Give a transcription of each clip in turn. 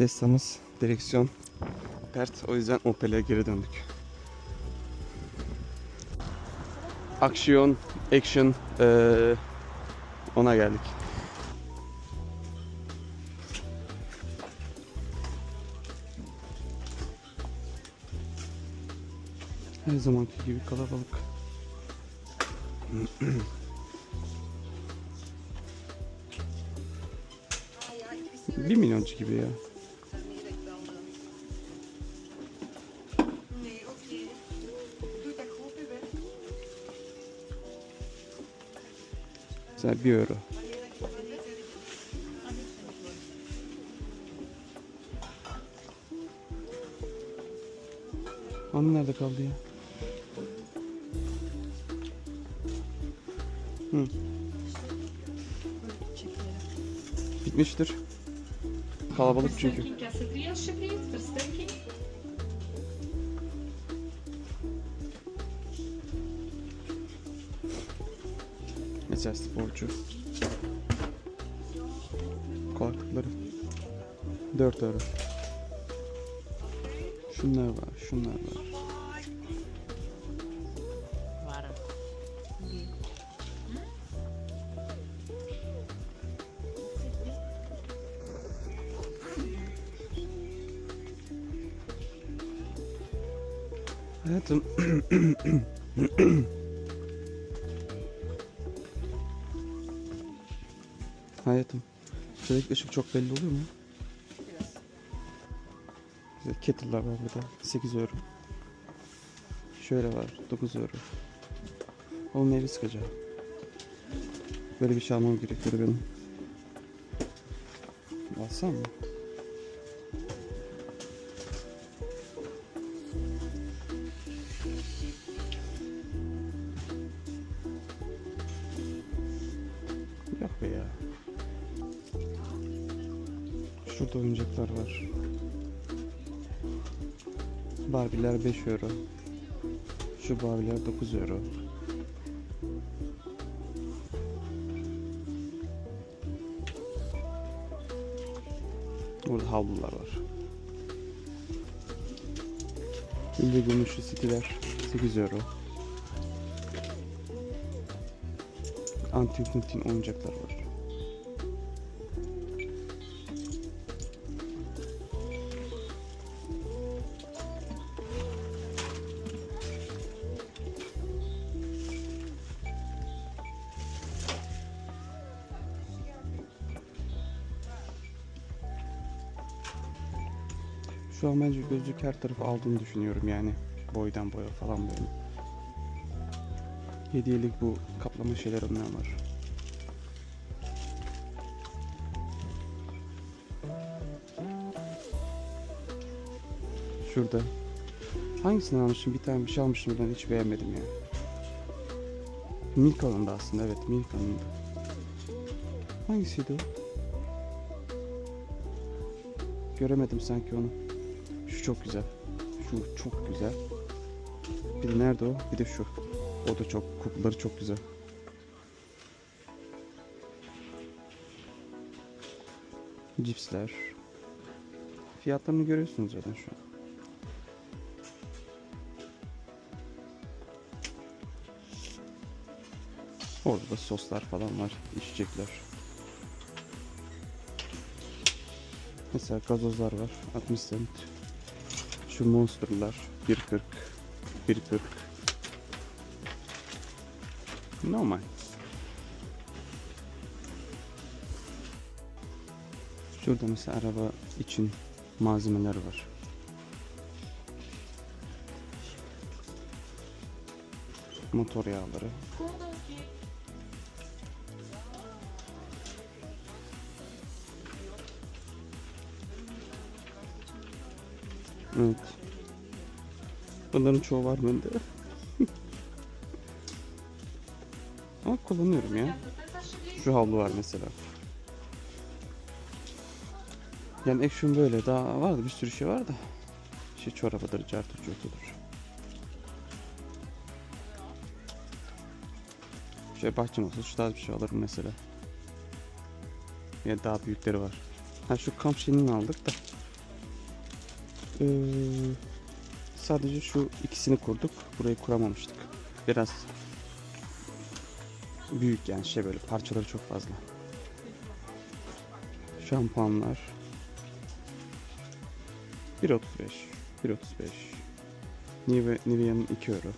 Tesla'mız direksiyon pert. O yüzden Opel'e geri döndük. Aksiyon, action eee, ona geldik. Her zamanki gibi kalabalık. Bir milyoncu gibi ya. Mesela bir euro. Hani nerede kaldı ya? Hı. Bitmiştir. Kalabalık çünkü. Mesela sporcu. Kulaklıkları. 4 euro. Şunlar var, şunlar var. Hayatım. Hayatım. Şuradaki ışık çok belli oluyor mu? Güzel Kettle'lar var burada. 8 euro. Şöyle var. 9 euro. O meyve sıkacağı. Böyle bir şey almam gerekiyor benim. Alsam mı? Yok be ya. Şurada oyuncaklar var. Barbie'ler 5 euro. Şu Barbie'ler 9 euro. Burada havlular var. Milli gümüşlü stiler 8 euro. Antin oyuncaklar var. Şu an bence gözlük her tarafı aldığını düşünüyorum yani. Boydan boya falan böyle. Hediyelik bu kaplama şeyler onlar var. Şurada. Hangisini almışım? Bir tane bir şey almışım ben hiç beğenmedim ya. Milka'nın da aslında evet Milka'nın da. Hangisiydi o? Göremedim sanki onu. Şu çok güzel. Şu çok güzel. Bir de nerede o? Bir de şu. O da çok, kokuları çok güzel. Cipsler. Fiyatlarını görüyorsunuz zaten şu an. Orada da soslar falan var, içecekler. Mesela gazozlar var, 60 cent. Şu monsterlar, 1.40, 1.40. Normal. Şurada mesela araba için malzemeler var. Motor yağları. Evet. Bunların çoğu var bende. Ama kullanıyorum ya. Şu havlu var mesela. Yani action böyle daha vardı bir sürü şey var da. Şey çorabıdır, cartı curtudur. Şey bahçem olsa şu tarz bir şey alırım mesela. Ya daha büyükleri var. Ha şu kamp aldık da Ee, sadece şu ikisini kurduk. Burayı kuramamıştık. Biraz büyük yani şey böyle parçaları çok fazla. Şampuanlar 1.35 1.35 Nivea, Nivea'nın 2 euro.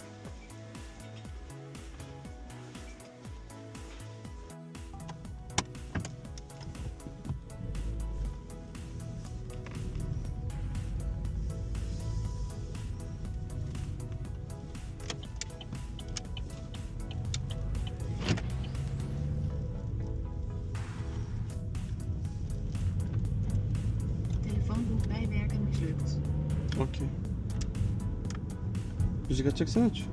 Telefoonboek bijwerken mislukt. Okey. Müzik açacaksın aç.